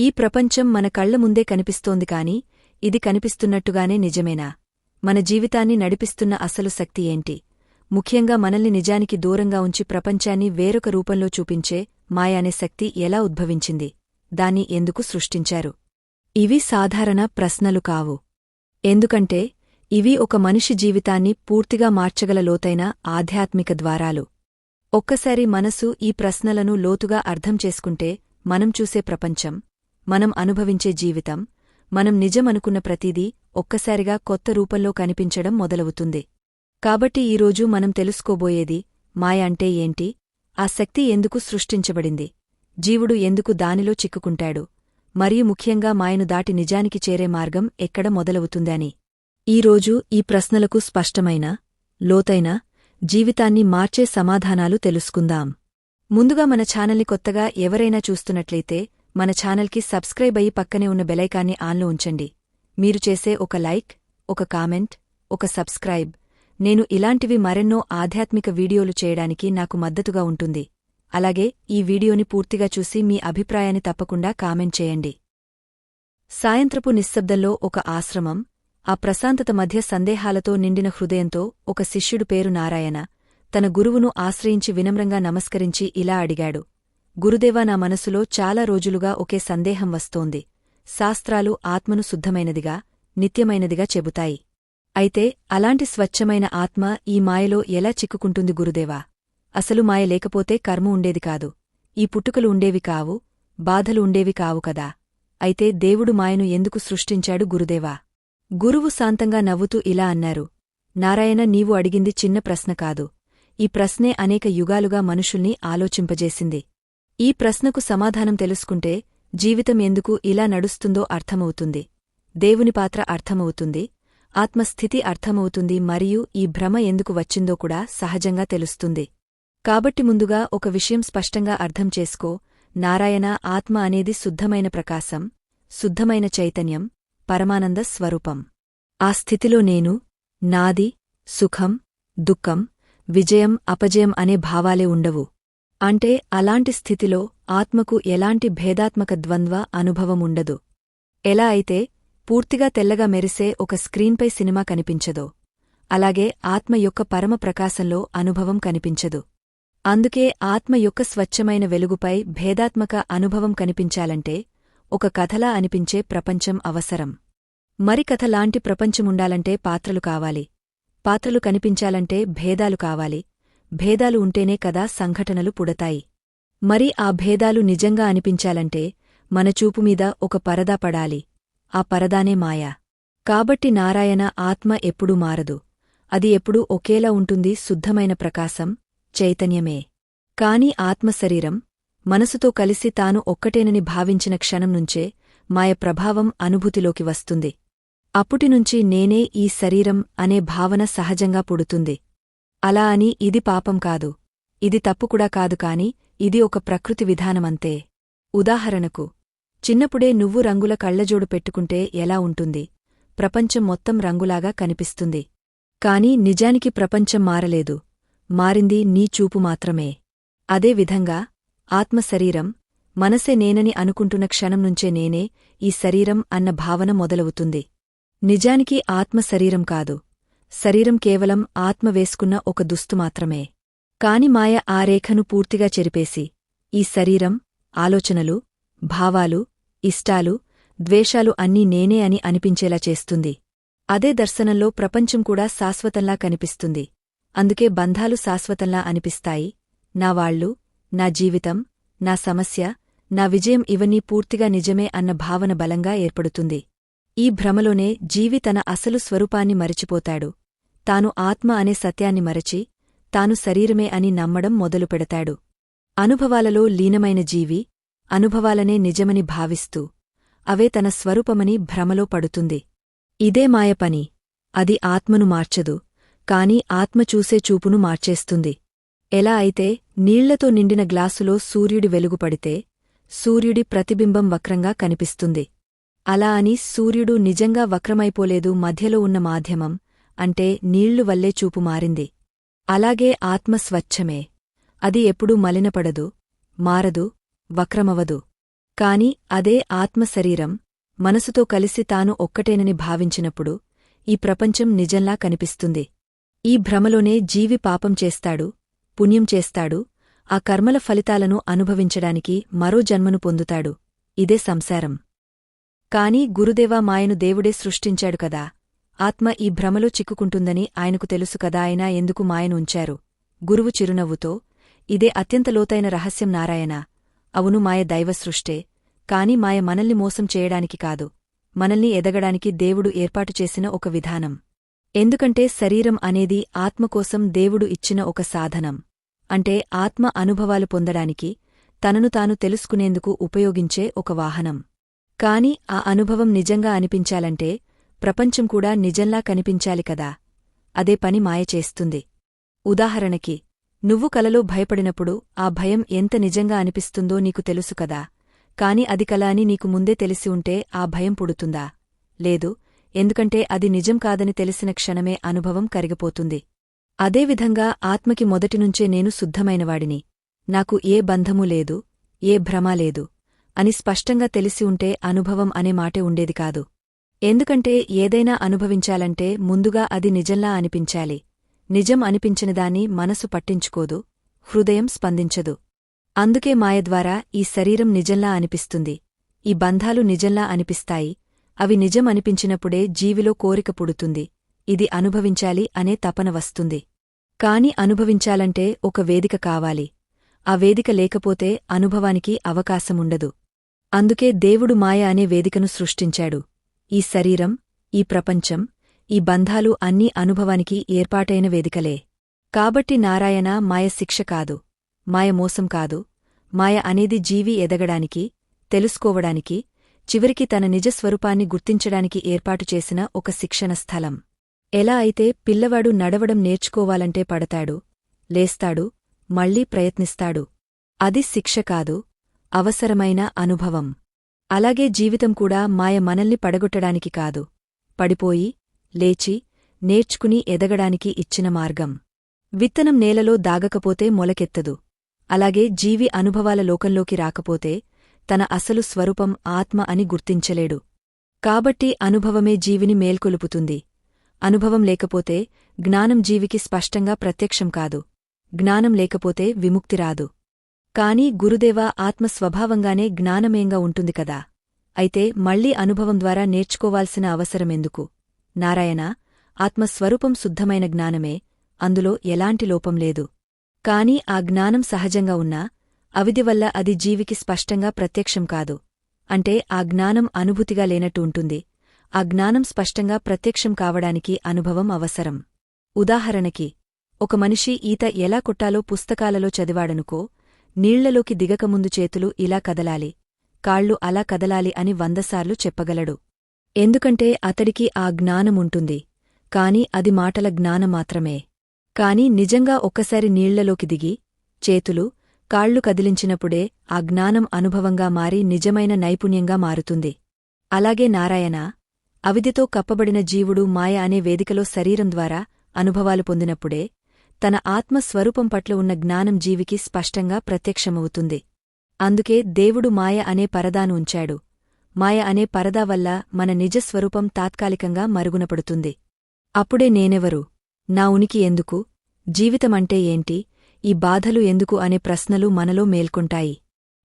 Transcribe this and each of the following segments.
ఈ ప్రపంచం మన కళ్ళ ముందే కనిపిస్తోంది కాని ఇది కనిపిస్తున్నట్టుగానే నిజమేనా? మన జీవితాన్ని నడిపిస్తున్న అసలు శక్తి ఏంటి? ముఖ్యంగా మనల్ని నిజానికి దూరంగా ఉంచి ప్రపంచాన్ని వేరొక రూపంలో చూపించే మాయానే శక్తి ఎలా ఉద్భవించింది? దాన్ని ఎందుకు సృష్టించారు? ఇవి సాధారణ ప్రశ్నలు కావు. ఎందుకంటే ఇవి ఒక మనిషి జీవితాన్ని పూర్తిగా మార్చగల లోతైన ఆధ్యాత్మిక ద్వారాలు. ఒక్కసారి మనసు ఈ ప్రశ్నలను లోతుగా అర్థం చేసుకుంటే మనం చూసే ప్రపంచం మనం అనుభవించే జీవితం మనం నిజమనుకున్న ప్రతిదీ ఒక్కసారిగా కొత్త రూపంలో కనిపించడం మొదలవుతుంది. కాబట్టి ఈరోజు మనం తెలుసుకోబోయేది మాయ అంటే ఏంటి ఆ శక్తి ఎందుకు సృష్టించబడింది జీవుడు ఎందుకు దానిలో చిక్కుకుంటాడు మరియు ముఖ్యంగా మాయను దాటి నిజానికి చేరే మార్గం ఎక్కడ మొదలవుతుందని. ఈరోజు ఈ ప్రశ్నలకు స్పష్టమైన లోతైన జీవితాన్ని మార్చే సమాధానాలు తెలుసుకుందాం. ముందుగా మన ఛానల్ని కొత్తగా ఎవరైనా చూస్తున్నట్లయితే మన ఛానల్కి సబ్స్క్రైబ్ అయ్యి పక్కనే ఉన్న బెలైకాన్ని ఆన్లో ఉంచండి. మీరు చేసే ఒక లైక్ ఒక కామెంట్ ఒక సబ్స్క్రైబ్. నేను ఇలాంటివి మరెన్నో ఆధ్యాత్మిక వీడియోలు చేయడానికి నాకు మద్దతుగా ఉంటుంది. అలాగే ఈ వీడియోని పూర్తిగా చూసి మీ అభిప్రాయాన్ని తప్పకుండా కామెంట్ చేయండి. సాయంత్రపు నిశ్శబ్దంలో ఒక ఆశ్రమం ఆ ప్రశాంతత మధ్య సందేహాలతో నిండిన హృదయంతో ఒక శిష్యుడు పేరు నారాయణ తన గురువును ఆశ్రయించి వినమ్రంగా నమస్కరించి ఇలా అడిగాడు. గురుదేవా నా మనసులో చాలా రోజులుగా ఒకే సందేహం వస్తోంది. శాస్త్రాలు ఆత్మను శుద్ధమైనదిగా నిత్యమైనదిగా చెబుతాయి. అయితే అలాంటి స్వచ్ఛమైన ఆత్మ ఈ మాయలో ఎలా చిక్కుకుంటుంది గురుదేవా? అసలు మాయ లేకపోతే కర్మ ఉండేది కాదు. ఈ పుట్టుకలు ఉండేవి కావు బాధలు ఉండేవి కావు కదా. అయితే దేవుడు మాయను ఎందుకు సృష్టించాడు గురుదేవా? గురువు శాంతంగా నవ్వుతూ ఇలా అన్నారు. నారాయణ నీవు అడిగింది చిన్న ప్రశ్న కాదు. ఈ ప్రశ్నే అనేక యుగాలుగా మనుషుల్ని ఆలోచింపజేసింది. ఈ ప్రశ్నకు సమాధానం తెలుసుకుంటే జీవితం ఎందుకు ఇలా నడుస్తుందో అర్థమవుతుంది. దేవుని పాత్ర అర్థమవుతుంది. ఆత్మస్థితి అర్థమవుతుంది మరియు ఈ భ్రమ ఎందుకు వచ్చిందో కూడా సహజంగా తెలుస్తుంది. కాబట్టి ముందుగా ఒక విషయం స్పష్టంగా అర్థం చేసుకో. నారాయణ ఆత్మ అనేది శుద్ధమైన ప్రకాశం శుద్ధమైన చైతన్యం పరమానంద స్వరూపం. ఆ స్థితిలో నేను నాది సుఖం దుఃఖం విజయం అపజయం అనే భావాలే ఉండవు. అంటే అలాంటి స్థితిలో ఆత్మకు ఎలాంటి భేదాత్మక ద్వంద్వ అనుభవముండదు. ఎలా అయితే పూర్తిగా తెల్లగా మెరిసే ఒక స్క్రీన్పై సినిమా కనిపించదో. అలాగే ఆత్మ యొక్క పరమ ప్రకాశంలో అనుభవం కనిపించదు. అందుకే ఆత్మ యొక్క స్వచ్ఛమైన వెలుగుపై భేదాత్మక అనుభవం కనిపించాలంటే ఒక కథలా అనిపించే ప్రపంచం అవసరం. మరి కథలాంటి ప్రపంచముండాలంటే పాత్రలు కావాలి. పాత్రలు కనిపించాలంటే భేదాలు కావాలి. భేదాలు ఉంటేనే కదా సంఘటనలు పుడతాయి. మరి ఆ భేదాలు నిజంగా అనిపించాలంటే మన చూపుమీద ఒక పరదా పడాలి. ఆ పరదానే మాయా. కాబట్టి నారాయణ ఆత్మ ఎప్పుడూ మారదు. అది ఎప్పుడూ ఒకేలా ఉంటుంది శుద్ధమైన ప్రకాశం చైతన్యమే. కాని ఆత్మశరీరం మనసుతో కలిసి తాను ఒక్కటేనని భావించిన క్షణం నుంచే మాయ ప్రభావం అనుభూతిలోకి వస్తుంది. అప్పుటినుంచి నేనే ఈ శరీరం అనే భావన సహజంగా పుడుతుంది. అలా అని ఇది పాపం కాదు. ఇది తప్పుకూడా కాదు కాని ఇది ఒక ప్రకృతి విధానమంతే. ఉదాహరణకు చిన్నప్పుడే నువ్వు రంగుల కళ్ళజోడు పెట్టుకుంటే ఎలా ఉంటుంది? ప్రపంచం మొత్తం రంగులాగా కనిపిస్తుంది. కాని నిజానికి ప్రపంచం మారలేదు. మారింది నీ చూపు మాత్రమే. అదే విధంగా ఆత్మశరీరం మనసే నేనని అనుకుంటున్న క్షణం నుంచే నేనే ఈ శరీరం అన్న భావన మొదలవుతుంది. నిజానికి ఆత్మ శరీరం కాదు. శరీరం కేవలం ఆత్మ వేసుకున్న ఒక దుస్తు మాత్రమే. కాని మాయ ఆ రేఖను పూర్తిగా చెరిపేసి ఈ శరీరం ఆలోచనలు భావాలు ఇష్టాలు ద్వేషాలు అన్నీ నేనే అని అనిపించేలా చేస్తుంది. అదే దర్శనంలో ప్రపంచం కూడా శాశ్వతంలా కనిపిస్తుంది. అందుకే బంధాలు శాశ్వతంలా అనిపిస్తాయి. నా వాళ్ళు నా జీవితం నా సమస్య నా విజయం ఇవన్నీ పూర్తిగా నిజమే అన్న భావన బలంగా ఏర్పడుతుంది. ఈ భ్రమలోనే జీవి తన అసలు స్వరూపాన్ని మరిచిపోతాడు. తాను ఆత్మ అనే సత్యాన్ని మరచి తాను శరీరమే అని నమ్మడం మొదలుపెడతాడు. అనుభవాలలో లీనమైన జీవి అనుభవాలనే నిజమని భావిస్తూ అవే తన స్వరూపమని భ్రమలో పడుతుంది. ఇదే మాయపని అది ఆత్మను మార్చదు కాని ఆత్మ చూసే చూపును మార్చేస్తుంది. ఎలా అయితే నీళ్ళతో నిండిన గ్లాసులో సూర్యుడి వెలుగుపడితే సూర్యుడి ప్రతిబింబం వక్రంగా కనిపిస్తుంది. అలా అని సూర్యుడు నిజంగా వక్రమైపోలేదు మధ్యలో ఉన్న మాధ్యమం అంటే నీళ్ళు వల్లే చూపు మారింది. అలాగే ఆత్మ స్వచ్ఛమే. అది ఎప్పుడూ మలినపడదు మారదు వక్రమవదు కాని అదే ఆత్మశరీరం మనసుతో కలిసి తాను ఒక్కటేనని భావించినప్పుడు ఈ ప్రపంచం నిజంలా కనిపిస్తుంది. ఈ భ్రమలోనే జీవి పాపం చేస్తాడు పుణ్యం చేస్తాడు ఆ కర్మల ఫలితాలను అనుభవించడానికి మరో జన్మను పొందుతాడు. ఇదే సంసారం. కాని గురుదేవా మాయను దేవుడే సృష్టించాడు కదా. ఆత్మ ఈ భ్రమలో చిక్కుకుంటుందని ఆయనకు తెలుసు కదా అయినా ఎందుకు మాయను ఉంచారు గురువు చిరునవ్వుతో ఇదే అత్యంత లోతైన రహస్యం నారాయణ. అవును మాయ దైవ సృష్టే కాని మాయ మనల్ని మోసం చేయడానికి కాదు. మనల్ని ఎదగడానికి దేవుడు ఏర్పాటు చేసిన ఒక విధానం. ఎందుకంటే శరీరం అనేది ఆత్మకోసం దేవుడు ఇచ్చిన ఒక సాధనం. అంటే ఆత్మ అనుభవాలు పొందడానికి తనను తాను తెలుసుకునేందుకు ఉపయోగించే ఒక వాహనం. కాని ఆ అనుభవం నిజంగా అనిపించాలంటే ప్రపంచం కూడా నిజంలా కనిపించాలి కదా. అదే పని మాయ చేస్తుంది. ఉదాహరణకి నువ్వు కలలో భయపడినప్పుడు ఆ భయం ఎంత నిజంగా అనిపిస్తుందో నీకు తెలుసు కదా. కాని అది కల అని నీకు ముందే తెలిసి ఉంటే ఆ భయం పుడుతుందా? లేదు ఎందుకంటే అది నిజం కాదని తెలిసిన క్షణమే అనుభవం కరిగిపోతుంది. అదేవిధంగా ఆత్మకి మొదటినుంచే నేను శుద్ధమైనవాడిని. నాకు ఏ బంధమూ లేదు ఏ భ్రమా లేదు అని స్పష్టంగా తెలిసి ఉంటే అనుభవం అనే మాటే ఉండేది కాదు. ఎందుకంటే ఏదైనా అనుభవించాలంటే ముందుగా అది నిజంలా అనిపించాలి. నిజం అనిపించినదాన్ని మనసు పట్టించుకోదు హృదయం స్పందించదు. అందుకే మాయ ద్వారా ఈ శరీరం నిజంలా అనిపిస్తుంది. ఈ బంధాలు నిజంలా అనిపిస్తాయి. అవి నిజం అనిపించినప్పుడే జీవిలో కోరిక పుడుతుంది. ఇది అనుభవించాలి అనే తపన వస్తుంది. కాని అనుభవించాలంటే ఒక వేదిక కావాలి. ఆ వేదిక లేకపోతే అనుభవానికి అవకాశముండదు. అందుకే దేవుడు మాయ అనే వేదికను సృష్టించాడు. ఈ శరీరం ఈ ప్రపంచం ఈ బంధాలు అన్నీ అనుభవానికి ఏర్పాటైన వేదికలే. కాబట్టి నారాయణ మాయ శిక్ష కాదు మాయ మోసం కాదు మాయ అనేది జీవి ఎదగడానికి తెలుసుకోవడానికి చివరికి తన నిజస్వరూపాన్ని గుర్తించడానికి ఏర్పాటు చేసిన ఒక శిక్షణ స్థలం. ఎలా అయితే పిల్లవాడు నడవడం నేర్చుకోవాలంటే పడతాడు లేస్తాడు మళ్ళీ ప్రయత్నిస్తాడు. అది శిక్ష కాదు అవసరమైన అనుభవం. అలాగే జీవితం కూడా మాయ మనల్ని పడగొట్టడానికి కాదు. పడిపోయి లేచి నేర్చుకుని ఎదగడానికి ఇచ్చిన మార్గం. విత్తనం నేలలో దాగకపోతే మొలకెత్తదు. అలాగే జీవి అనుభవాల లోకంలోకి రాకపోతే తన అసలు స్వరూపం ఆత్మ అని గుర్తించలేడు. కాబట్టి అనుభవమే జీవిని మేల్కొలుపుతుంది. అనుభవం లేకపోతే జ్ఞానం జీవికి స్పష్టంగా ప్రత్యక్షం కాదు. జ్ఞానం లేకపోతే విముక్తి రాదు. కాని గురుదేవ ఆత్మ స్వభావంగానే జ్ఞానమేంగా ఉంటుంది కదా. అయితే మళ్ళీ అనుభవం ద్వారా నేర్చుకోవాల్సిన అవసరమెందుకు? నారాయణ ఆత్మస్వరూపం శుద్ధమైన జ్ఞానమే అందులో ఎలాంటి లోపం లేదు. కాని ఆ జ్ఞానం సహజంగా ఉన్నా అవిధి వల్ల అది జీవికి స్పష్టంగా ప్రత్యక్షం కాదు. అంటే ఆ జ్ఞానం అనుభూతిగా లేనట్టు ఉంటుంది. ఆ జ్ఞానం స్పష్టంగా ప్రత్యక్షం కావడానికి అనుభవం అవసరం. ఉదాహరణకి ఒక మనిషి ఈత ఎలా కొట్టాలో పుస్తకాలలో చదివాడనుకో నీళ్ళలోకి దిగకముందు చేతులు ఇలా కదలాలి. కాళ్ళు అలా కదలాలి అని వందసార్లు చెప్పగలడు. ఎందుకంటే అతడికి ఆ జ్ఞానముంటుంది. కాని అది మాటల జ్ఞానమాత్రమే కాని నిజంగా ఒక్కసారి నీళ్ళలోకి దిగి చేతులు కాళ్ళు కదిలించినప్పుడే ఆ జ్ఞానం అనుభవంగా మారి నిజమైన నైపుణ్యంగా మారుతుంది. అలాగే నారాయణ అవిధితో కప్పబడిన జీవుడు మాయ అనే వేదికలో శరీరం ద్వారా అనుభవాలు పొందినప్పుడే తన ఆత్మస్వరూపం పట్ల ఉన్న జ్ఞానం జీవికి స్పష్టంగా ప్రత్యక్షమవుతుంది. అందుకే దేవుడు మాయ అనే పరదాను ఉంచాడు. మాయ అనే పరదా వల్ల మన నిజస్వరూపం తాత్కాలికంగా మరుగునపడుతుంది. అప్పుడే నేనెవరు? నా ఉనికి ఎందుకు? జీవితమంటే ఏంటి? ఈ బాధలు ఎందుకు అనే ప్రశ్నలు మనలో మేల్కొంటాయి.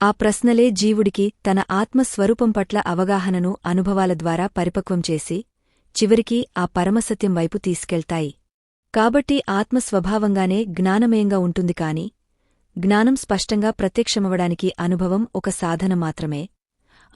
ఆ ప్రశ్నలే జీవుడికి తన ఆత్మస్వరూపం పట్ల అవగాహనను అనుభవాల ద్వారా పరిపక్వం చేసి చివరికి ఆ పరమసత్యం వైపు తీసుకెళ్తాయి. కాబట్టి ఆత్మ స్వభావంగానే జ్ఞానమయంగా ఉంటుంది కాని జ్ఞానం స్పష్టంగా ప్రత్యక్షమవడానికి అనుభవం ఒక సాధన మాత్రమే.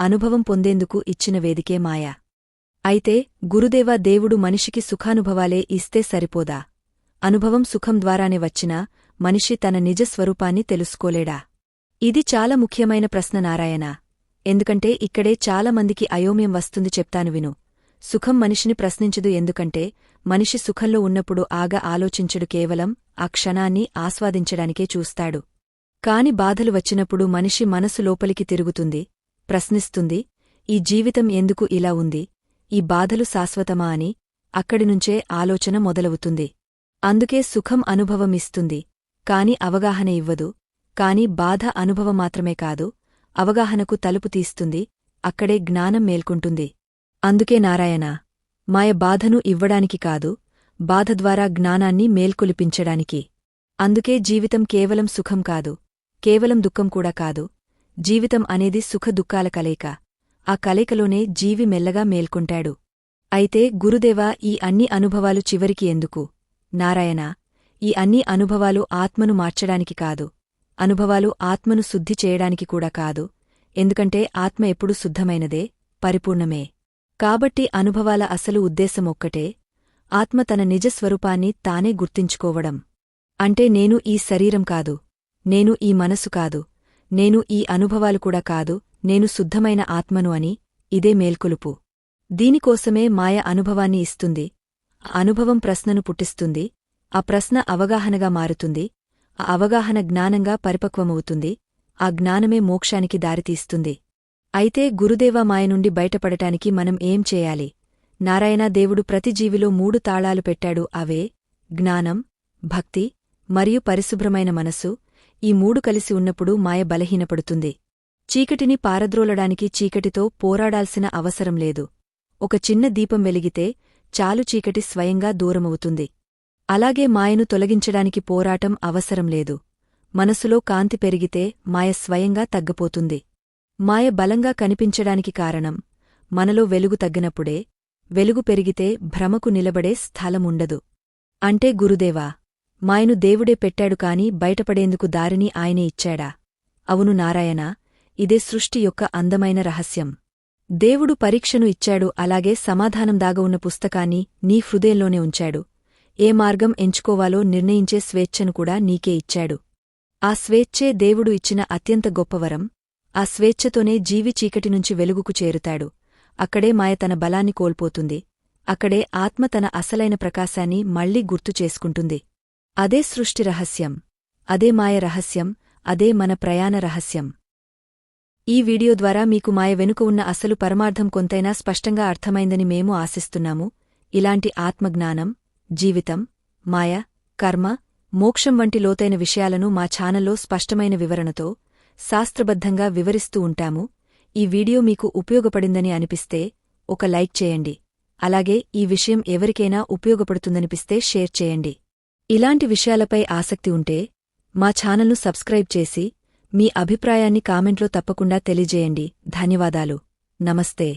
అనుభవం పొందేందుకు ఇచ్చిన వేదికే మాయా. అయితే గురుదేవా దేవుడు మనిషికి సుఖానుభవాలే ఇస్తే సరిపోదా? అనుభవం సుఖం ద్వారానే వచ్చినా మనిషి తన నిజస్వరూపాన్ని తెలుసుకోలేడా? ఇది చాలా ముఖ్యమైన ప్రశ్న నారాయణ. ఎందుకంటే ఇక్కడే చాలామందికి అయోమ్యం వస్తుంది చెప్తాను విను. సుఖం మనిషిని ప్రశ్నించదు ఎందుకంటే మనిషి సుఖంలో ఉన్నప్పుడు ఆగా ఆలోచించడు కేవలం ఆ క్షణాన్ని ఆస్వాదించడానికే చూస్తాడు. కాని బాధలు వచ్చినప్పుడు మనిషి మనసు లోపలికి తిరుగుతుంది ప్రశ్నిస్తుంది ఈ జీవితం ఎందుకు ఇలా ఉంది ఈ బాధలు శాశ్వతమా అని అక్కడినుంచే ఆలోచన మొదలవుతుంది. అందుకే సుఖం అనుభవమిస్తుంది కాని అవగాహన ఇవ్వదు కాని బాధ అనుభవం మాత్రమే కాదు అవగాహనకు తలుపు తీస్తుంది అక్కడే జ్ఞానం మేల్కుంటుంది. అందుకే నారాయణ మాయ బాధను ఇవ్వడానికి కాదు బాధ ద్వారా జ్ఞానాన్ని మేల్కొలిపించడానికి. అందుకే జీవితం కేవలం సుఖం కాదు కేవలం దుఃఖం కూడా కాదు. జీవితం అనేది సుఖ దుఃఖాల కలయిక. ఆ కలయికలోనే జీవి మెల్లగా మేల్కొంటాడు. అయితే గురుదేవా ఈ అన్ని అనుభవాలు చివరికి ఎందుకు? నారాయణ ఈ అన్ని అనుభవాలు ఆత్మను మార్చడానికి కాదు. అనుభవాలు ఆత్మను శుద్ధి చేయడానికి కూడా కాదు. ఎందుకంటే ఆత్మ ఎప్పుడు శుద్ధమైనదే పరిపూర్ణమే. కాబట్టి అనుభవాల అసలు ఉద్దేశమొక్కటే ఆత్మ తన నిజస్వరూపాన్ని తానే గుర్తించుకోవడం. అంటే నేను ఈ శరీరం కాదు నేను ఈ మనసు కాదు నేను ఈ అనుభవాలు కూడా కాదు నేను శుద్ధమైన ఆత్మను అని ఇదే మేల్కొలుపు. దీనికోసమే మాయ అనుభవాన్ని ఇస్తుంది ఆ అనుభవం ప్రశ్నను పుట్టిస్తుంది ఆ ప్రశ్న అవగాహనగా మారుతుంది ఆ అవగాహన జ్ఞానంగా పరిపక్వమవుతుంది ఆ జ్ఞానమే మోక్షానికి దారితీస్తుంది. అయితే గురుదేవ మాయ నుండి బయటపడటానికి మనం ఏం చేయాలి? నారాయణ దేవుడు ప్రతి జీవిలో మూడు తాళాలు పెట్టాడు అవే జ్ఞానం భక్తి మరియు పరిశుభ్రమైన మనస్సు. ఈ మూడు కలిసి ఉన్నప్పుడు మాయ బలహీనపడుతుంది. చీకటిని పారద్రోలడానికి చీకటితో పోరాడాల్సిన అవసరం లేదు. ఒక చిన్న దీపం వెలిగితే చాలు చీకటి స్వయంగా దూరమవుతుంది. అలాగే మాయను తొలగించడానికి పోరాటం అవసరం లేదు. మనసులో కాంతి పెరిగితే మాయ స్వయంగా తగ్గపోతుంది. మాయ బలంగా కనిపించడానికి కారణం. మనలో వెలుగు తగ్గినప్పుడే వెలుగు పెరిగితే భ్రమకు నిలబడే స్థలముండదు. అంటే గురుదేవా మాయను దేవుడే పెట్టాడు కాని బయటపడేందుకు దారిని ఆయనే ఇచ్చాడా? అవును నారాయణ ఇదే సృష్టి యొక్క అందమైన రహస్యం. దేవుడు పరీక్షను ఇచ్చాడు అలాగే సమాధానం దాగ ఉన్న పుస్తకాన్ని నీ హృదయంలోనే ఉంచాడు. ఏ మార్గం ఎంచుకోవాలో నిర్ణయించే స్వేచ్ఛను కూడా నీకే ఇచ్చాడు. ఆ స్వేచ్ఛే దేవుడు ఇచ్చిన అత్యంత గొప్పవరం ఆ స్వేచ్ఛతోనే జీవి చీకటి నుంచి వెలుగుకు చేరుతాడు. అక్కడే మాయ తన బలాన్ని కోల్పోతుంది. అక్కడే ఆత్మ తన అసలైన ప్రకాశాన్ని మళ్ళీ గుర్తు చేసుకుంటుంది. అదే సృష్టి రహస్యం. అదే మాయ రహస్యం. అదే మన ప్రయాణ రహస్యం. ఈ వీడియో ద్వారా మీకు మాయ వెనుక ఉన్న అసలు పరమార్థం కొంతైనా స్పష్టంగా అర్థమైందని మేము ఆశిస్తున్నాము. ఇలాంటి ఆత్మజ్ఞానం జీవితం మాయ కర్మ మోక్షం వంటి లోతైన విషయాలను మా ఛానల్లో స్పష్టమైన వివరణతో శాస్త్రబద్ధంగా వివరిస్తూ ఉంటాము. ఈ వీడియో మీకు ఉపయోగపడిందని అనిపిస్తే ఒక లైక్ చేయండి. అలాగే ఈ విషయం ఎవరికైనా ఉపయోగపడుతుందనిపిస్తే షేర్ చేయండి. ఇలాంటి విషయాలపై ఆసక్తి ఉంటే మా ఛానల్ను సబ్స్క్రైబ్ చేసి మీ అభిప్రాయాన్ని కామెంట్లో తప్పకుండా తెలియజేయండి. ధన్యవాదాలు. నమస్తే.